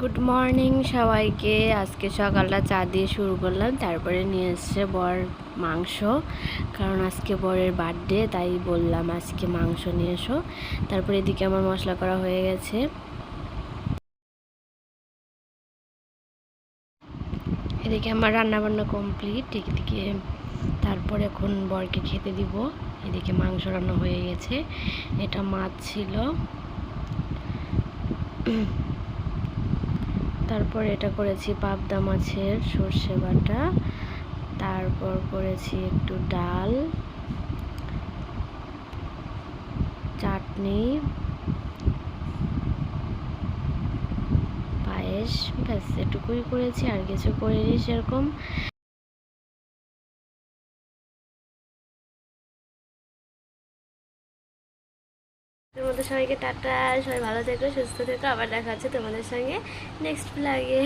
Good morning সবাইকে। আজকে সকালটা চা দিয়ে শুরু করলাম, তারপরে নিয়ে এসছে বর মাংস। কারণ আজকে বরের বার্থডে তাই বললাম আজকে মাংস নিয়ে এসো। তারপরে এদিকে আমার মশলা করা হয়ে গেছে। এদিকে আমার রান্না বান্না কমপ্লিট এদিকে তারপরে এখন বরকে খেতে দিব। এদিকে মাংস রান্না হয়ে গেছে। এটা মাছ ছিল। তারপর এটা করেছি পাবদা মাছের সর্ষে বাটা, তারপর করেছি একটু ডাল, চাটনি, পায়েস, ব্যাস, এটুকুই করেছি, আর কিছু করিনি সেরকম। তোমাদের সবাইকে টাটা, সবাই ভালো থেকো, সুস্থ থেকো, আবার দেখা হচ্ছে তোমাদের সঙ্গে নেক্সট ব্লগে